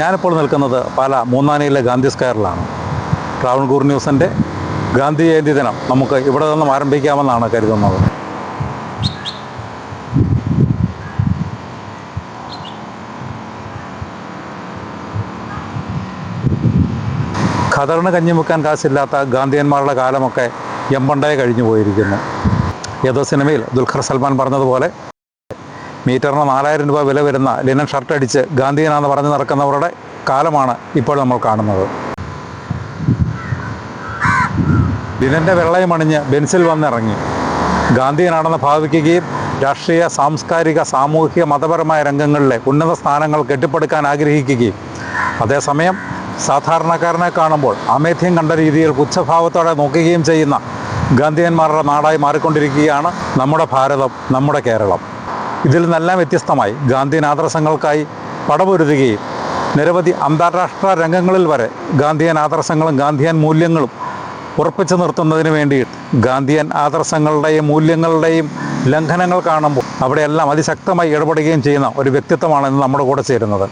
ഞാനിപ്പോൾ നിൽക്കുന്നത് പാല മൂന്നാനയിലെ ഗാന്ധി സ്ക്വയറിലാണ്. ട്രാവൺകൂർ ന്യൂസിന്റെ ഗാന്ധി ജയന്തി ദിനം. നമുക്ക് ഇവിടെ നിന്നും ആരംഭിക്കാമെന്നാണ് കരുതുന്നത്. ഖദറിന് കഞ്ഞി വെക്കാൻ കാശില്ലാത്ത ഗാന്ധിയന്മാരുടെ കാലമൊക്കെ എമ്പണ്ടേ കഴിഞ്ഞു പോയിരിക്കുന്നു. ഏതോ സിനിമയിൽ ദുൽഖർ സൽമാൻ പറഞ്ഞതുപോലെ മീറ്ററിന് നാലായിരം രൂപ വില വരുന്ന ലിനൻ ഷർട്ട് അടിച്ച് ഗാന്ധിയനാന്ന് പറഞ്ഞു നടക്കുന്നവരുടെ കാലമാണ് ഇപ്പോൾ നമ്മൾ കാണുന്നത്. ലിനന്റെ വെള്ളയും അണിഞ്ഞ് ബെൻസിൽ വന്നിറങ്ങി. ഗാന്ധിയനാണെന്ന് ഭാവിക്കുകയും രാഷ്ട്രീയ സാംസ്കാരിക സാമൂഹിക മതപരമായ രംഗങ്ങളിലെ ഉന്നത സ്ഥാനങ്ങൾ കെട്ടിപ്പടുക്കാൻ ആഗ്രഹിക്കുകയും. അതേസമയം സാധാരണക്കാരനെ കാണുമ്പോൾ അമേധ്യം കണ്ട രീതിയിൽ പുച്ഛഭാവത്തോടെ നോക്കുകയും ചെയ്യുന്ന ഗാന്ധിയന്മാരുടെ നാടായി മാറിക്കൊണ്ടിരിക്കുകയാണ് നമ്മുടെ ഭാരതം നമ്മുടെ കേരളം. ഇതിൽ നിന്നെല്ലാം വ്യത്യസ്തമായി ഗാന്ധിയൻ ആദർശങ്ങൾക്കായി പടപൊരുതുകയും നിരവധി അന്താരാഷ്ട്ര രംഗങ്ങളിൽ വരെ ഗാന്ധിയൻ ആദർശങ്ങളും ഗാന്ധിയൻ മൂല്യങ്ങളും ഉറപ്പിച്ചു നിർത്തുന്നതിന് വേണ്ടി ഗാന്ധിയൻ ആദർശങ്ങളുടെയും മൂല്യങ്ങളുടെയും ലംഘനങ്ങൾ കാണുമ്പോൾ അവിടെയെല്ലാം അതിശക്തമായി ഇടപെടുകയും ചെയ്യുന്ന ഒരു വ്യക്തിത്വമാണ് ഇന്ന് നമ്മുടെ കൂടെ ചേരുന്നത്.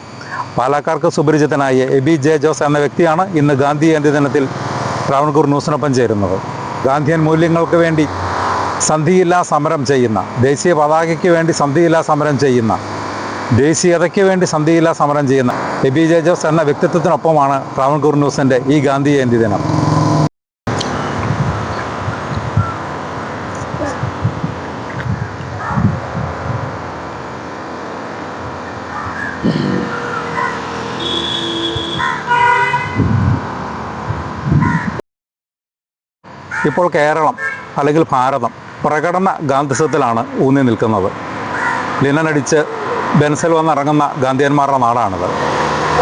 പാലക്കാർക്ക് സുപരിചിതനായ എ ബി ജെ ജോസ് എന്ന വ്യക്തിയാണ് ഇന്ന് ഗാന്ധി ജയന്തി ദിനത്തിൽ ട്രാവൺകൂർ ന്യൂസിനൊപ്പം ചേരുന്നത്. ഗാന്ധിയൻ മൂല്യങ്ങൾക്ക് വേണ്ടി സന്ധിയില്ലാ സമരം ചെയ്യുന്ന ദേശീയ പതാകയ്ക്ക് വേണ്ടി സന്ധിയില്ലാ സമരം ചെയ്യുന്ന ദേശീയതയ്ക്ക് വേണ്ടി സന്ധിയില്ലാ സമരം ചെയ്യുന്ന എ ബി ജെ ജോസ് എന്ന വ്യക്തിത്വത്തിനൊപ്പമാണ് ട്രാവൻകൂർ ന്യൂസിന്റെ ഈ ഗാന്ധി ജയന്തി ദിനം. ഇപ്പോൾ കേരളം അല്ലെങ്കിൽ ഭാരതം പ്രകടന ഗാന്ധിസത്തിലാണ് ഊന്നി നിൽക്കുന്നത്. ലിനനടിച്ച് ബെൻസിൽ വന്നിറങ്ങുന്ന ഗാന്ധിയന്മാരുടെ നാടാണിത്.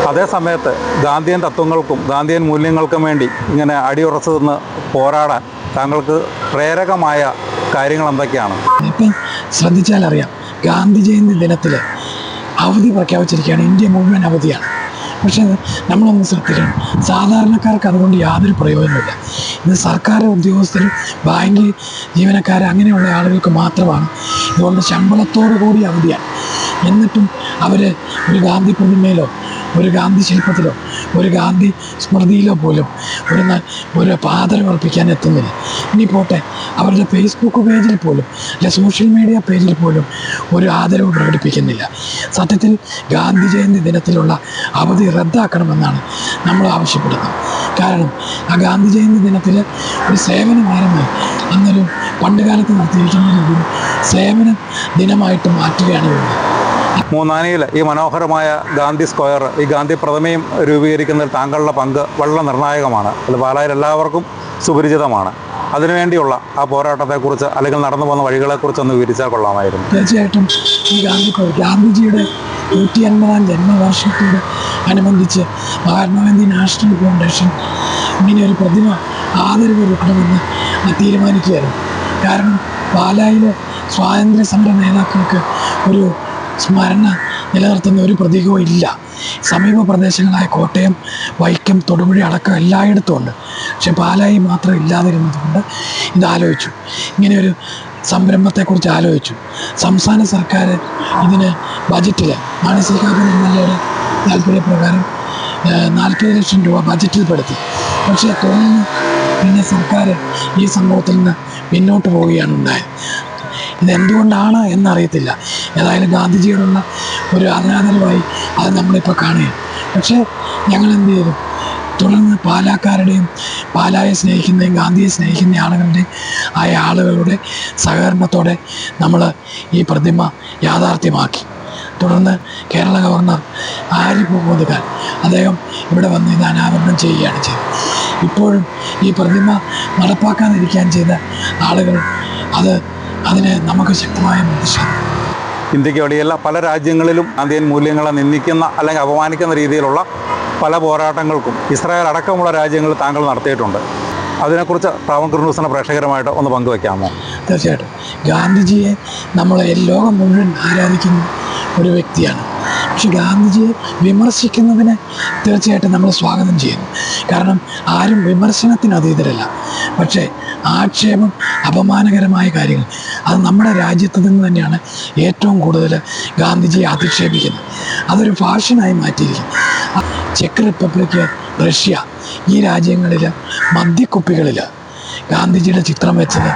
അതേസമയത്ത് ഗാന്ധിയൻ തത്വങ്ങൾക്കും ഗാന്ധിയൻ മൂല്യങ്ങൾക്കും വേണ്ടി ഇങ്ങനെ അടിയുറച്ചു നിന്ന് പോരാടാൻ താങ്കൾക്ക് പ്രേരകമായ കാര്യങ്ങൾ എന്തൊക്കെയാണ്? ഇപ്പം ശ്രദ്ധിച്ചാൽ അറിയാം ഗാന്ധി ജയന്തി ദിനത്തിൽ അവധി പ്രഖ്യാപിച്ചിരിക്കുകയാണ്. ഇന്ത്യ മുഴുവൻ അവധിയാണ്. പക്ഷേ നമ്മളൊന്ന് ശ്രദ്ധിക്കണം. സാധാരണക്കാർക്ക് അതുകൊണ്ട് യാതൊരു പ്രയോജനമില്ല ഇത് സർക്കാർ ഉദ്യോഗസ്ഥരും ബാങ്ക് ജീവനക്കാർ അങ്ങനെയുള്ള ആളുകൾക്ക് മാത്രമാണ്. ഇതുകൊണ്ട് ശമ്പളത്തോടു കൂടി അവധിയാണ്. എന്നിട്ടും അവർ ഒരു ഗാന്ധി പ്രതിമയിലോ ഒരു ഗാന്ധി ശില്പത്തിലോ ഒരു ഗാന്ധി സ്മൃതിയിലോ പോലും ഒരു ഒരു പാതരം അർപ്പിക്കാൻ എത്തുന്നില്ല. ഇനി പോട്ടെ. അവരുടെ ഫേസ്ബുക്ക് പേജിൽ പോലും അല്ലെ സോഷ്യൽ മീഡിയ പേജിൽ പോലും ഒരു ആദരവ് പ്രകടിപ്പിക്കുന്നില്ല. സത്യത്തിൽ ഗാന്ധി ജയന്തി ദിനത്തിലുള്ള അവധി റദ്ദാക്കണമെന്നാണ് നമ്മൾ ആവശ്യപ്പെടുന്നത്. കാരണം ആ ഗാന്ധി ജയന്തി ദിനത്തിൽ ഒരു സേവനമായിരുന്നു അന്നൊരു പണ്ട് കാലത്ത് നടത്തിയിരിക്കുന്നതിൽ ഒരു സേവന ദിനമായിട്ട് മാറ്റുകയാണ് വേണ്ടത് മൂന്നാനിയിൽ ഈ മനോഹരമായ ഗാന്ധി സ്ക്വയർ ഈ ഗാന്ധി പ്രതിമയും രൂപീകരിക്കുന്നതിൽ താങ്കളുടെ പങ്ക് വളരെ നിർണായകമാണ്. അത് പാലായിൽ എല്ലാവർക്കും സുപരിചിതമാണ്. അതിനുവേണ്ടിയുള്ള ആ പോരാട്ടത്തെക്കുറിച്ച് അല്ലെങ്കിൽ നടന്നു പോകുന്ന വഴികളെക്കുറിച്ചൊന്ന് വിവരിച്ചാൽ കൊള്ളാമായിരുന്നു. തീർച്ചയായിട്ടും ഈ ഗാന്ധി ഗാന്ധിജിയുടെ നൂറ്റി അൻപതാം ജന്മവാർഷികത്തോട് അനുബന്ധിച്ച് മഹാത്മാഗാന്ധി നാഷണൽ ഫൗണ്ടേഷൻ ഇങ്ങനെ ഒരു പ്രതിമ ആദരവ് കൊടുക്കണമെന്ന് തീരുമാനിക്കുകയായിരുന്നു. കാരണം പാലായിലെ സ്വാതന്ത്ര്യ സമര നേതാക്കൾക്ക് ഒരു സ്മരണ നിലനിർത്തുന്ന ഒരു പ്രതീകവും ഇല്ല. സമീപ പ്രദേശങ്ങളായ കോട്ടയം വൈക്കം തൊടുപുഴ അടക്കം എല്ലായിടത്തും ഉണ്ട്. പക്ഷെ പാലായി മാത്രം ഇല്ലാതിരുന്നത് കൊണ്ട് ഇതാലോചിച്ചു ഇങ്ങനെയൊരു സംരംഭത്തെക്കുറിച്ച് ആലോചിച്ചു. സംസ്ഥാന സർക്കാർ ഇതിന് ബജറ്റിൽ കാപ്പൻ എം എൽ എയുടെ താല്പര്യപ്രകാരം നാൽപ്പത് ലക്ഷം രൂപ ബജറ്റിൽ പെടുത്തി. പക്ഷേ തുടർന്ന് പിന്നെ സർക്കാർ ഈ സംഭവത്തിൽ നിന്ന് പിന്നോട്ട് പോവുകയാണ് ഉണ്ടായത്. ഇതെന്തുകൊണ്ടാണ് എന്നറിയത്തില്ല. ഏതായാലും ഗാന്ധിജിയോടുള്ള ഒരു അനാദരവായി അത് നമ്മളിപ്പോൾ കാണുകയും പക്ഷേ ഞങ്ങൾ എന്ത് ചെയ്തു? തുടർന്ന് പാലാക്കാരുടെയും പാലായെ സ്നേഹിക്കുന്നതും ഗാന്ധിയെ സ്നേഹിക്കുന്ന ആളുകളുടെയും ആയ ആളുകളുടെ സഹകരണത്തോടെ നമ്മൾ ഈ പ്രതിമ യാഥാർത്ഥ്യമാക്കി. തുടർന്ന് കേരള ഗവർണർ ആരിഫ് മുഹമ്മദ് ഖാൻ അദ്ദേഹം ഇവിടെ വന്ന് ഇത് അനാവരണം ചെയ്യുകയാണ് ചെയ്തത്. ഇപ്പോഴും ഈ പ്രതിമ നടപ്പാക്കാതിരിക്കാൻ ചെയ്ത ആളുകൾ അത് അതിനെ നമുക്ക് ശക്തമായ പ്രതിഷേധം ഇന്ത്യയ്ക്ക് വെളിയല്ല പല രാജ്യങ്ങളിലും അന്ത്യൻ മൂല്യങ്ങളെ നിന്ദിക്കുന്ന അല്ലെങ്കിൽ അപമാനിക്കുന്ന രീതിയിലുള്ള പല പോരാട്ടങ്ങൾക്കും ഇസ്രായേൽ അടക്കമുള്ള രാജ്യങ്ങൾ താങ്കൾ നടത്തിയിട്ടുണ്ട്. അതിനെക്കുറിച്ച് ട്രാവൺകൂർ ന്യൂസിന്റെ പ്രേക്ഷകരുമായിട്ട് ഒന്ന് പങ്കുവെക്കാമോ? തീർച്ചയായിട്ടും. ഗാന്ധിജിയെ നമ്മൾ ലോകം മുഴുവൻ ആരാധിക്കുന്ന ഒരു വ്യക്തിയാണ്. പക്ഷെ ഗാന്ധിജിയെ വിമർശിക്കുന്നതിനെ തീർച്ചയായിട്ടും നമ്മൾ സ്വാഗതം ചെയ്യുന്നു. കാരണം ആരും വിമർശനത്തിന് അതീതരല്ല. പക്ഷേ ആക്ഷേപം അപമാനകരമായ കാര്യങ്ങൾ അത് നമ്മുടെ രാജ്യത്ത് നിന്ന് തന്നെയാണ് ഏറ്റവും കൂടുതൽ ഗാന്ധിജിയെ അധിക്ഷേപിക്കുന്നത്. അതൊരു ഫാഷനായി മാറ്റിയിരിക്കും ചെക്ക് റിപ്പബ്ലിക് റഷ്യ ഈ രാജ്യങ്ങളിൽ മദ്യക്കുപ്പികളിൽ ഗാന്ധിജിയുടെ ചിത്രം വെച്ചത്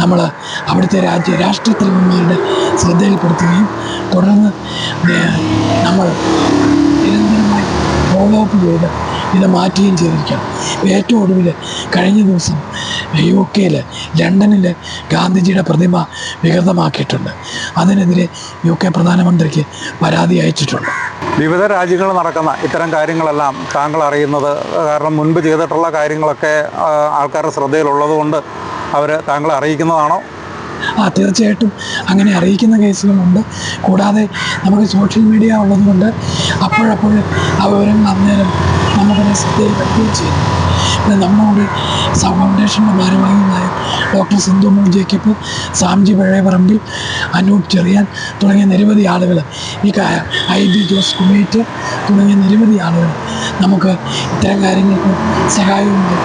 നമ്മൾ അവിടുത്തെ രാജ്യ രാഷ്ട്രത്തലവന്മാരുടെ ശ്രദ്ധയിൽപ്പെടുത്തുകയും തുടർന്ന് നമ്മൾ നിരന്തരമായി ഫോളോ അപ്പ് ചെയ്ത് ഇത് മാറ്റുകയും ചെയ്തിരിക്കണം ഏറ്റവും ഒടുവിൽ കഴിഞ്ഞ ദിവസം യു കെയിൽ ലണ്ടനിൽ ഗാന്ധിജിയുടെ പ്രതിമ വികൃതമാക്കിയിട്ടുണ്ട്. അതിനെതിരെ യു കെ പ്രധാനമന്ത്രിക്ക് പരാതി അയച്ചിട്ടുണ്ട്. വിവിധ രാജ്യങ്ങളിൽ നടക്കുന്ന ഇത്തരം കാര്യങ്ങളെല്ലാം താങ്കൾ അറിയുന്നത് കാരണം മുൻപ് ചെയ്തിട്ടുള്ള കാര്യങ്ങളൊക്കെ ആൾക്കാരുടെ ശ്രദ്ധയിലുള്ളതുകൊണ്ട് അവർ താങ്കളെ അറിയിക്കുന്നതാണോ? ആ തീർച്ചയായിട്ടും അങ്ങനെ അറിയിക്കുന്ന കേസുകളുണ്ട്. കൂടാതെ നമുക്ക് സോഷ്യൽ മീഡിയ ഉള്ളതുകൊണ്ട് അപ്പോഴപ്പോൾ ആ വിവരങ്ങൾ അന്നേരം നമുക്കത് ശ്രദ്ധയിൽ പറ്റുകയും ചെയ്യുന്നു നമ്മളോട് ഫൗണ്ടേഷന്റെ ഭാരവാഹികളായ ഡോക്ടർ സിന്ധു മോൻ ജേക്കബ് സാംജി പഴയപറമ്പിൽ അനൂപ് ചെറിയാൻ തുടങ്ങിയ നിരവധി ആളുകൾ ഈ ഐ ബി ജോസ് കുമേറ്റ് തുടങ്ങിയ നിരവധി ആളുകൾ നമുക്ക് ഇത്തരം കാര്യങ്ങൾക്ക് സഹായവുമായി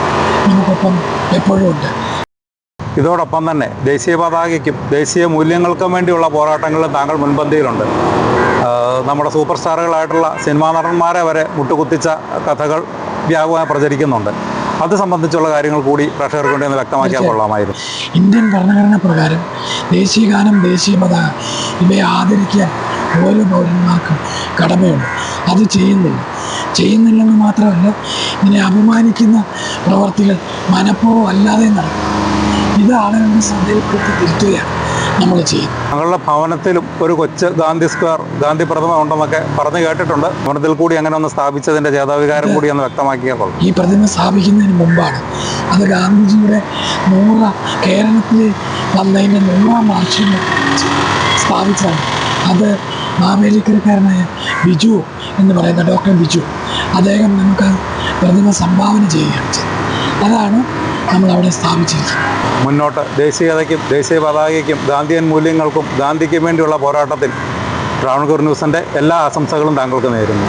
നമുക്കൊപ്പം എപ്പോഴും ഉണ്ട്. ഇതോടൊപ്പം തന്നെ ദേശീയ പതാകയ്ക്കും ദേശീയ മൂല്യങ്ങൾക്കും വേണ്ടിയുള്ള പോരാട്ടങ്ങളും താങ്കൾ മുൻപന്തിയിലുണ്ട്. നമ്മുടെ സൂപ്പർ സ്റ്റാറുകളായിട്ടുള്ള സിനിമാ നടന്മാരെ വരെ മുട്ടുകുത്തിച്ച കഥകൾ വ്യാപകമായി പ്രചരിക്കുന്നുണ്ട്. അത് സംബന്ധിച്ചുള്ള കാര്യങ്ങൾ കൂടി പ്രേക്ഷകർക്ക് വേണ്ടി ഒന്ന് വ്യക്തമാക്കിയാൽ കൊള്ളാമായിരുന്നു. ഇന്ത്യൻ ഭരണഘടന പ്രകാരം ദേശീയ ഗാനം ദേശീയ പതാക ഇവയെ ആദരിക്കാൻ ഓരോ പൗരന്മാർക്കും കടമയുണ്ട്. അത് ചെയ്യുന്നില്ല. ചെയ്യുന്നില്ലെന്ന് മാത്രമല്ല ഇതിനെ അപമാനിക്കുന്ന പ്രവർത്തികൾ മനഃപൂർവം അല്ലാതെ നടക്കും. ഇത് ആളുകളുടെ ശ്രദ്ധയിൽപ്പെടുത്തി തിരുത്തുകയാണ്. നമ്മൾ ചെയ്യും. ഞങ്ങളുടെ ഭവനത്തിലും ഒരു കൊച്ച് ഗാന്ധി സ്ക്വയർ ഗാന്ധി പ്രതിമ ഉണ്ടെന്നൊക്കെ പറഞ്ഞു കേട്ടിട്ടുണ്ട്. ഭവനത്തിൽ കൂടി അങ്ങനെ ഒന്ന് സ്ഥാപിച്ചതിന്റെ ചേതാവികാരം കൂടി ഒന്ന് വ്യക്തമാക്കിയാൽ കൊള്ളാം ഈ പ്രതിമ സ്ഥാപിക്കുന്നതിന് മുമ്പാണ്. അത് ഗാന്ധിജിയുടെ നൂറ കേരളത്തിൽ വന്നതിന്റെ നൂറാം വാർഷികം സ്ഥാപിച്ചതാണ്. അത് മാവേലിക്കരക്കാരനായ ബിജു എന്ന് പറയുന്ന ഡോക്ടർ ബിജു. അദ്ദേഹം നമുക്ക് പ്രതിമ സംഭാവന ചെയ്യുകയാണ് ചെയ്തത്. അതാണ് നമ്മൾ അവിടെ സ്ഥാപിച്ചിരിക്കുന്നത് മുന്നോട്ട് ദേശീയതയ്ക്കും ദേശീയ പതാകയ്ക്കും ഗാന്ധിയൻ മൂല്യങ്ങൾക്കും ഗാന്ധിക്കും വേണ്ടിയുള്ള പോരാട്ടത്തിൽ ട്രാവൺകൂർ ന്യൂസിന്റെ എല്ലാ ആശംസകളും താങ്കൾക്ക് നേരുന്നു.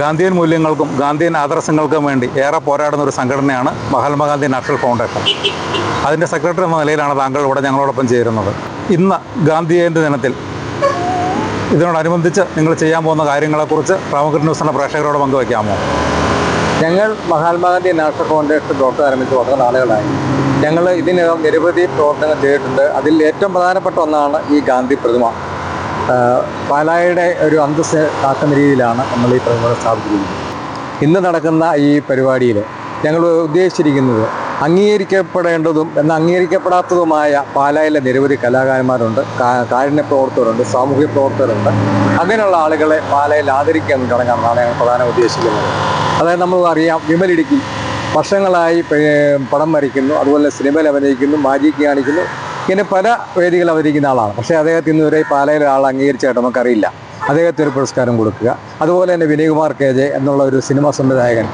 ഗാന്ധിയൻ മൂല്യങ്ങൾക്കും ഗാന്ധിയൻ ആദർശങ്ങൾക്കും വേണ്ടി ഏറെ പോരാടുന്ന ഒരു സംഘടനയാണ് മഹാത്മാഗാന്ധി നാഷണൽ ഫൗണ്ടേഷൻ. അതിന്റെ സെക്രട്ടറി എന്ന നിലയിലാണ് താങ്കൾ ഇവിടെ ഞങ്ങളോടൊപ്പം ചേരുന്നത്. ഇന്ന് ഗാന്ധി ദിനത്തിൽ ഇതിനോടനുബന്ധിച്ച് നിങ്ങൾ ചെയ്യാൻ പോകുന്ന കാര്യങ്ങളെക്കുറിച്ച് ട്രാവൺകൂർ ന്യൂസിന്റെ പ്രേക്ഷകരോട് പങ്കുവയ്ക്കാമോ? ഞങ്ങൾ മഹാത്മാഗാന്ധി നാഷണൽ ഫൗണ്ടേഷൻ പ്രവർത്തനം ആരംഭിച്ച് വളരെ നാളുകളായി. ഞങ്ങൾ ഇതിനകം നിരവധി പ്രവർത്തനങ്ങൾ ചെയ്തിട്ടുണ്ട്. അതിൽ ഏറ്റവും പ്രധാനപ്പെട്ട ഒന്നാണ് ഈ ഗാന്ധി പ്രതിമ. പാലായുടെ ഒരു അന്തസ് ആക്കുന്ന രീതിയിലാണ് നമ്മൾ ഈ പ്രതിമ സ്ഥാപിച്ചിരിക്കുന്നത്. ഇന്ന് നടക്കുന്ന ഈ പരിപാടിയിൽ ഞങ്ങൾ ഉദ്ദേശിച്ചിരിക്കുന്നത് അംഗീകരിക്കപ്പെടേണ്ടതും എന്നാൽ അംഗീകരിക്കപ്പെടാത്തതുമായ പാലായിലെ നിരവധി കലാകാരന്മാരുണ്ട് കാരുണ്യ പ്രവർത്തകരുണ്ട് സാമൂഹ്യ പ്രവർത്തകരുണ്ട്. അങ്ങനെയുള്ള ആളുകളെ പാലായിൽ ആദരിക്കുക തുടങ്ങാമെന്നാണ് ഞാൻ പ്രധാനം ഉദ്ദേശിക്കുന്നത്. അതായത് നമ്മൾ അറിയാം വിമലിടുക്കി വർഷങ്ങളായി പടം വരയ്ക്കുന്നു അതുപോലെ സിനിമയിൽ അഭിനയിക്കുന്നു മാജിക്ക് കാണിക്കുന്നു ഇങ്ങനെ പല വേദികൾ അവതരിക്കുന്ന ആളാണ്. പക്ഷേ അദ്ദേഹത്തിന് ഈ പാലയിലെ ആൾ അംഗീകരിച്ചായിട്ട് നമുക്കറിയില്ല. അദ്ദേഹത്തിന് പുരസ്കാരം കൊടുക്കുക. അതുപോലെ തന്നെ വിനയകുമാർ കെ ജെ എന്നുള്ള ഒരു സിനിമാ സംവിധായകൻ.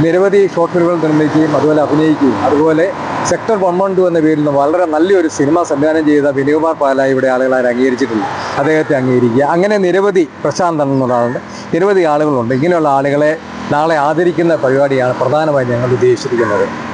നിരവധി ഷോർട്ട് ഫിലിമുകൾ നിർമ്മിക്കുകയും അതുപോലെ അഭിനയിക്കുകയും അതുപോലെ സെക്ടർ വൺ വൺ ടു എന്ന പേരിൽ നിന്ന് വളരെ നല്ലൊരു സിനിമ സംവിധാനം ചെയ്ത വിനയകുമാർ പാലായി ഇവിടെ ആളുകളെ അംഗീകരിച്ചിട്ടുണ്ട്. അദ്ദേഹത്തെ അംഗീകരിക്കുക. അങ്ങനെ നിരവധി പ്രശാന്തൻ എന്നൊരാളുണ്ട്. നിരവധി ആളുകളുണ്ട്. ഇങ്ങനെയുള്ള ആളുകളെ നാളെ ആദരിക്കുന്ന പരിപാടിയാണ് പ്രധാനമായും ഞങ്ങൾ ഉദ്ദേശിച്ചിരിക്കുന്നത്.